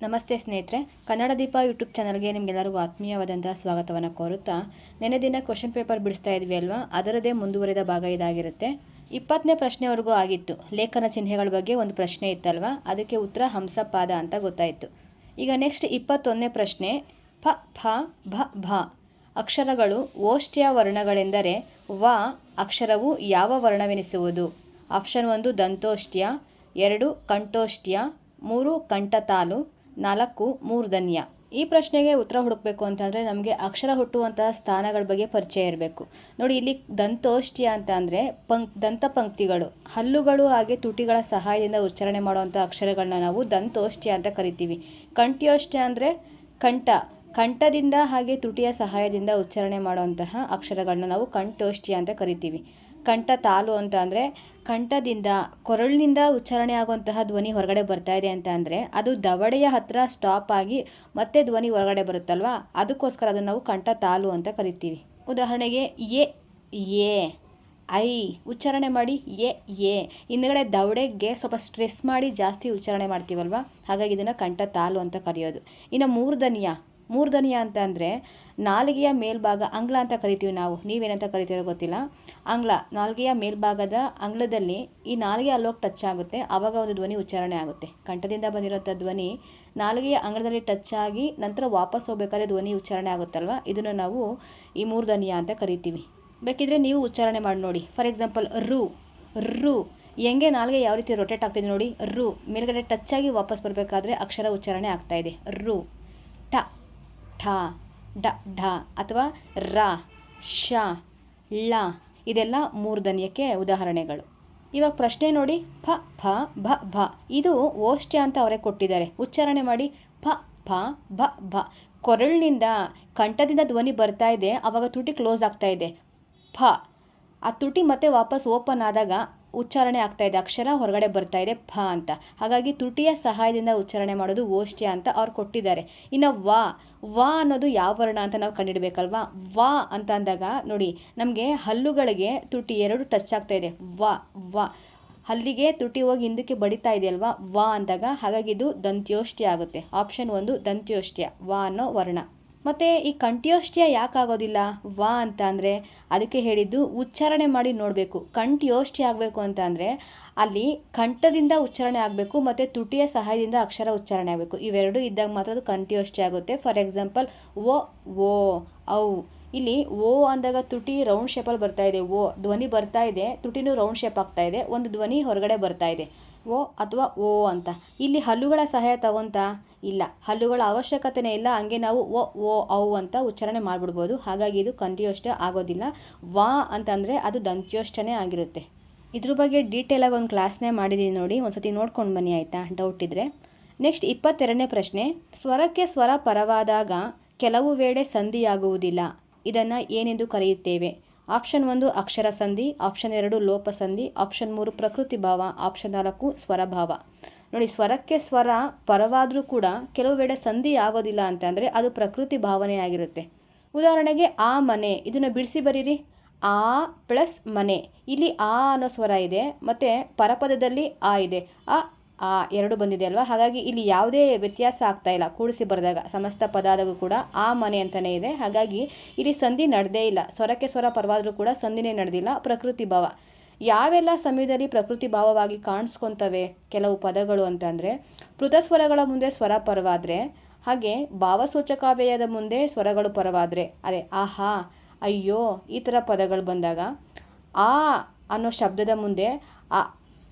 ನಮಸ್ತೆ ಸ್ನೇಹಿತರೆ, ಕನ್ನಡ ದೀಪ ಯೂಟ್ಯೂಬ್ ಚಾನಲ್ಗೆ ನಿಮಗೆಲ್ಲರಿಗೂ ಆತ್ಮೀಯವಾದಂತಹ ಸ್ವಾಗತವನ್ನು ಕೋರುತ್ತಾ ನೆನೆ ದಿನ ಕ್ವಶನ್ ಪೇಪರ್ ಬಿಡಿಸ್ತಾ ಇದ್ವಿ ಅಲ್ವಾ? ಅದರದೇ ಮುಂದುವರಿದ ಭಾಗ ಇದಾಗಿರುತ್ತೆ. ಇಪ್ಪತ್ತನೇ ಪ್ರಶ್ನೆವರೆಗೂ ಆಗಿತ್ತು. ಲೇಖನ ಚಿಹ್ನೆಗಳ ಬಗ್ಗೆ ಒಂದು ಪ್ರಶ್ನೆ ಇತ್ತಲ್ವಾ? ಅದಕ್ಕೆ ಉತ್ತರ ಹಂಸಪಾದ ಅಂತ ಗೊತ್ತಾಯಿತು. ಈಗ ನೆಕ್ಸ್ಟ್ ಇಪ್ಪತ್ತೊಂದನೇ ಪ್ರಶ್ನೆ ಫ ಫ ಭ ಭ. ಅಕ್ಷರಗಳು ಓಷ್ಠ್ಯ ವರ್ಣಗಳೆಂದರೆ ವ ಅಕ್ಷರವು ಯಾವ ವರ್ಣವೆನಿಸುವುದು? ಆಪ್ಷನ್ ಒಂದು ದಂತೋಷ್ಠ್ಯ, ಎರಡು ಕಂಠೋಷ್ಟ್ಯ ಮೂರು ಕಂಠತಾಲು ನಾಲ್ಕು ಮೂರ್ಧನ್ಯ ಈ ಪ್ರಶ್ನೆಗೆ ಉತ್ತರ ಹುಡುಕಬೇಕು ಅಂತಂದರೆ ನಮಗೆ ಅಕ್ಷರ ಹುಟ್ಟುವಂತಹ ಸ್ಥಾನಗಳ ಬಗ್ಗೆ ಪರಿಚಯ ಇರಬೇಕು. ನೋಡಿ, ಇಲ್ಲಿ ದಂತೋಷ್ಠಿ ಅಂತ ಅಂದರೆ ಪಂಕ್ ದಂತ ಪಂಕ್ತಿಗಳು. ಹಲ್ಲುಗಳು ಹಾಗೆ ತುಟಿಗಳ ಸಹಾಯದಿಂದ ಉಚ್ಚಾರಣೆ ಮಾಡುವಂಥ ಅಕ್ಷರಗಳನ್ನ ನಾವು ದಂತೋಷ್ಠಿ ಅಂತ ಕರಿತೀವಿ. ಕಂಠ್ಯೋಷ್ಠಿ ಅಂದರೆ ಕಂಠ. ಕಂಠದಿಂದ ಹಾಗೆ ತುಟಿಯ ಸಹಾಯದಿಂದ ಉಚ್ಚಾರಣೆ ಮಾಡುವಂತಹ ಅಕ್ಷರಗಳನ್ನ ನಾವು ಕಂಠೋಷ್ಠಿ ಅಂತ ಕರಿತೀವಿ. ಕಂಠ ತಾಲು ಅಂತ ಅಂದರೆ ಕಂಠದಿಂದ ಕೊರಳಿನಿಂದ ಉಚ್ಚಾರಣೆ ಆಗುವಂತಹ ಧ್ವನಿ ಹೊರಗಡೆ ಬರ್ತಾ ಇದೆ ಅಂತ ಅಂದರೆ ಅದು ದವಡೆಯ ಹತ್ತಿರ ಸ್ಟಾಪ್ ಆಗಿ ಮತ್ತೆ ಧ್ವನಿ ಹೊರಗಡೆ ಬರುತ್ತಲ್ವಾ? ಅದಕ್ಕೋಸ್ಕರ ಅದನ್ನು ನಾವು ಕಂಠ ತಾಲು ಅಂತ ಕರಿತೀವಿ. ಉದಾಹರಣೆಗೆ ಎ ಎ, ಐ ಉಚ್ಚಾರಣೆ ಮಾಡಿ ಎ ಎ. ಹಿಂದ್ಗಡೆ ದವಡೆಗೆ ಸ್ವಲ್ಪ ಸ್ಟ್ರೆಸ್ ಮಾಡಿ ಜಾಸ್ತಿ ಉಚ್ಚಾರಣೆ ಮಾಡ್ತೀವಲ್ವ? ಹಾಗಾಗಿ ಇದನ್ನು ಕಂಠ ತಾಲು ಅಂತ ಕರೆಯೋದು. ಇನ್ನು ಮೂರ್ಧನ್ಯ ಮೂರ್ಧನ್ಯ ಅಂತ ಅಂದರೆ ನಾಲಿಗೆಯ ಮೇಲ್ಭಾಗ ಅಂಗ್ಲ ಅಂತ ಕರಿತೀವಿ ನಾವು. ನೀವೇನಂತ ಕರಿತೀರೋ ಗೊತ್ತಿಲ್ಲ. ಅಂಗ್ಲ, ನಾಲಿಗೆಯ ಮೇಲ್ಭಾಗದ ಅಂಗ್ಲದಲ್ಲಿ ಈ ನಾಲಿಗೆ ಅಲ್ಲೋಗಿ ಟಚ್ ಆಗುತ್ತೆ. ಆವಾಗ ಒಂದು ಧ್ವನಿ ಉಚ್ಚಾರಣೆ ಆಗುತ್ತೆ. ಕಂಠದಿಂದ ಬಂದಿರೋಂಥ ಧ್ವನಿ ನಾಲಿಗೆಯ ಅಂಗಳದಲ್ಲಿ ಟಚ್ ಆಗಿ ನಂತರ ವಾಪಸ್ ಹೋಗ್ಬೇಕಾದ್ರೆ ಧ್ವನಿ ಉಚ್ಚಾರಣೆ ಆಗುತ್ತಲ್ವ? ಇದನ್ನು ನಾವು ಈ ಮೂರ್ಧನಿಯ ಅಂತ ಕರಿತೀವಿ. ಬೇಕಿದ್ರೆ ನೀವು ಉಚ್ಚಾರಣೆ ಮಾಡಿ ನೋಡಿ. ಫಾರ್ ಎಕ್ಸಾಂಪಲ್, ರು ರು. ಹೆಂಗೆ ನಾಲ್ಗೆ ಯಾವ ರೀತಿ ರೊಟೇಟ್ ಆಗ್ತಿದೆ ನೋಡಿ. ರು. ಮೇಲ್ಗಡೆ ಟಚ್ ಆಗಿ ವಾಪಸ್ ಬರಬೇಕಾದ್ರೆ ಅಕ್ಷರ ಉಚ್ಚಾರಣೆ ಆಗ್ತಾ ಇದೆ. ರು. ಟ. ಠ, ಡ, ಢ ಅಥವಾ ರ ಶ ಳ ಇದೆಲ್ಲ ಮೂರ್ಧನ್ಯಕ್ಕೆ ಉದಾಹರಣೆಗಳು. ಇವಾಗ ಪ್ರಶ್ನೆ ನೋಡಿ. ಫ ಫ ಭ ಭ. ಇದು ಓಷ್ಟ್ಯ ಅಂತ ಅವರೇ ಕೊಟ್ಟಿದ್ದಾರೆ. ಉಚ್ಚಾರಣೆ ಮಾಡಿ. ಫ ಫ ಭ ಭ. ಕೊರಳಿನಿಂದ ಕಂಠದಿಂದ ಧ್ವನಿ ಬರ್ತಾ ಇದೆ. ಆವಾಗ ತುಟಿ ಕ್ಲೋಸ್ ಆಗ್ತಾ ಇದೆ. ಫ ಆ ತುಟಿ ಮತ್ತೆ ವಾಪಸ್ ಓಪನ್ ಆದಾಗ ಉಚ್ಚಾರಣೆ ಆಗ್ತಾ ಇದೆ. ಅಕ್ಷರ ಹೊರಗಡೆ ಬರ್ತಾ ಇದೆ ಫ ಅಂತ. ಹಾಗಾಗಿ ತುಟಿಯ ಸಹಾಯದಿಂದ ಉಚ್ಚಾರಣೆ ಮಾಡೋದು ಓಷ್ಟ್ಯ ಅಂತ ಅವ್ರು ಕೊಟ್ಟಿದ್ದಾರೆ. ಇನ್ನು ವ ವ ಅನ್ನೋದು ಯಾವ ವರ್ಣ ಅಂತ ನಾವು ಕಂಡಿಡಬೇಕಲ್ವಾ? ವ ಅಂತ ಅಂದಾಗ ನೋಡಿ, ನಮಗೆ ಹಲ್ಲುಗಳಿಗೆ ತುಟಿ ಎರಡು ಟಚ್ ಆಗ್ತಾ ಇದೆ. ವ ವ. ಹಲ್ಲಿಗೆ ತುಟಿ ಹೋಗಿ ಹಿಂದಕ್ಕೆ ಬಡಿತಾ ಇದೆಯಲ್ವಾ? ವ ಅಂದಾಗ ಹಾಗಾಗಿ ಇದು ದಂತ್ಯೋಷ್ಟ್ಯ ಆಗುತ್ತೆ. ಆಪ್ಷನ್ ಒಂದು ದಂತ್ಯೋಷ್ಟ್ಯ ವ ಅನ್ನೋ ವರ್ಣ. ಮತ್ತು ಈ ಕಂಠ್ಯೋಷ್ಟ್ಯ ಯಾಕಾಗೋದಿಲ್ಲ? ವ ಅಂತ ಅಂದರೆ ಅದಕ್ಕೆ ಹೇಳಿದ್ದು ಉಚ್ಚಾರಣೆ ಮಾಡಿ ನೋಡಬೇಕು. ಕಂಠ್ಯೋಷ್ಠಿ ಆಗಬೇಕು ಅಂತ ಅಂದರೆ ಅಲ್ಲಿ ಕಂಠದಿಂದ ಉಚ್ಚಾರಣೆ ಆಗಬೇಕು ಮತ್ತು ತುಟಿಯ ಸಹಾಯದಿಂದ ಅಕ್ಷರ ಉಚ್ಚಾರಣೆ ಆಗಬೇಕು. ಇವೆರಡು ಇದ್ದಾಗ ಮಾತ್ರ ಅದು ಕಂಠ್ಯೋಷ್ಠಿ ಆಗುತ್ತೆ. ಫಾರ್ ಎಕ್ಸಾಂಪಲ್ ಓ ಓ ಔ. ಇಲ್ಲಿ ಓ ಅಂದಾಗ ತುಟಿ ರೌಂಡ್ ಶೇಪಲ್ಲಿ ಬರ್ತಾ ಇದೆ. ಓ ಧ್ವನಿ ಬರ್ತಾ ಇದೆ. ತುಟಿನೂ ರೌಂಡ್ ಶೇಪ್ ಆಗ್ತಾ ಇದೆ. ಒಂದು ಧ್ವನಿ ಹೊರಗಡೆ ಬರ್ತಾ ಇದೆ. ಓ ಅಥವಾ ಓ ಅಂತ. ಇಲ್ಲಿ ಹಲ್ಲುಗಳ ಸಹಾಯ ತಗೊಂತ? ಇಲ್ಲ. ಹಲ್ಲುಗಳ ಅವಶ್ಯಕತೆನೇ ಇಲ್ಲ. ಹಂಗೆ ನಾವು ಓ ಓ, ಔ ಅಂತ ಉಚ್ಚಾರಣೆ ಮಾಡಿಬಿಡ್ಬೋದು. ಹಾಗಾಗಿ ಇದು ಕಂಠ್ಯೋಷ್ಠ ಆಗೋದಿಲ್ಲ. ವಾ ಅಂತಂದರೆ ಅದು ದಂತ್ಯೋಷ್ಟನೇ ಆಗಿರುತ್ತೆ. ಇದ್ರ ಬಗ್ಗೆ ಡೀಟೇಲಾಗಿ ಒಂದು ಕ್ಲಾಸ್ನೇ ಮಾಡಿದ್ದೀನಿ ನೋಡಿ. ಒಂದ್ಸತಿ ನೋಡ್ಕೊಂಡು ಬನ್ನಿ ಆಯಿತಾ? ಡೌಟ್ ಇದ್ದರೆ ನೆಕ್ಸ್ಟ್ ಇಪ್ಪತ್ತೆರಡನೇ ಪ್ರಶ್ನೆ. ಸ್ವರಕ್ಕೆ ಸ್ವರ ಪರವಾದಾಗ ಕೆಲವು ವೇಳೆ ಸಂಧಿಯಾಗುವುದಿಲ್ಲ. ಇದನ್ನು ಏನೆಂದು ಕರೆಯುತ್ತೇವೆ? ಆಪ್ಷನ್ ಒಂದು ಅಕ್ಷರ ಸಂಧಿ ಆಪ್ಷನ್ ಎರಡು ಲೋಪ ಸಂಧಿ ಆಪ್ಷನ್ ಮೂರು ಪ್ರಕೃತಿ ಭಾವ ಆಪ್ಷನ್ ನಾಲ್ಕು ಸ್ವರಭಾವ ನೋಡಿ, ಸ್ವರಕ್ಕೆ ಸ್ವರ ಪರವಾದರೂ ಕೂಡ ಕೆಲವು ವೇಳೆ ಸಂಧಿ ಆಗೋದಿಲ್ಲ ಅಂತಂದರೆ ಅದು ಪ್ರಕೃತಿ ಭಾವನೆ ಆಗಿರುತ್ತೆ. ಉದಾಹರಣೆಗೆ, ಆ ಮನೆ, ಇದನ್ನು ಬಿಡಿಸಿ ಬರೀರಿ. ಆ ಪ್ಲಸ್ ಮನೆ, ಇಲ್ಲಿ ಆ ಅನ್ನೋ ಸ್ವರ ಇದೆ, ಮತ್ತು ಪರಪದದಲ್ಲಿ ಆ ಇದೆ. ಆ ಆ ಎರಡು ಬಂದಿದೆ ಅಲ್ವಾ? ಹಾಗಾಗಿ ಇಲ್ಲಿ ಯಾವುದೇ ವ್ಯತ್ಯಾಸ ಆಗ್ತಾ ಇಲ್ಲ. ಕೂಡಿಸಿ ಬರೆದಾಗ, ಸಮಸ್ತ ಪದ ಆದಾಗೂ ಕೂಡ ಆ ಮನೆ ಅಂತಲೇ ಇದೆ. ಹಾಗಾಗಿ ಇಲ್ಲಿ ಸಂಧಿ ನಡೆದೇ ಇಲ್ಲ. ಸ್ವರಕ್ಕೆ ಸ್ವರ ಪರವಾದರೂ ಕೂಡ ಸಂಧಿನೇ ನಡೆದಿಲ್ಲ. ಪ್ರಕೃತಿ ಭಾವ. ಯಾವೆಲ್ಲ ಸಮಯದಲ್ಲಿ ಪ್ರಕೃತಿ ಭಾವವಾಗಿ ಕಾಣಿಸ್ಕೊತವೆ ಕೆಲವು ಪದಗಳು ಅಂತಂದರೆ, ಪೃಥಸ್ವರಗಳ ಮುಂದೆ ಸ್ವರ ಪರವಾದರೆ, ಹಾಗೆ ಭಾವಸೂಚಕಾವ್ಯಯದ ಮುಂದೆ ಸ್ವರಗಳು ಪರವಾದರೆ, ಅದೇ ಆಹಾ, ಅಯ್ಯೋ ಈ ಥರ ಪದಗಳು ಬಂದಾಗ, ಆ ಅನ್ನೋ ಶಬ್ದದ ಮುಂದೆ ಆ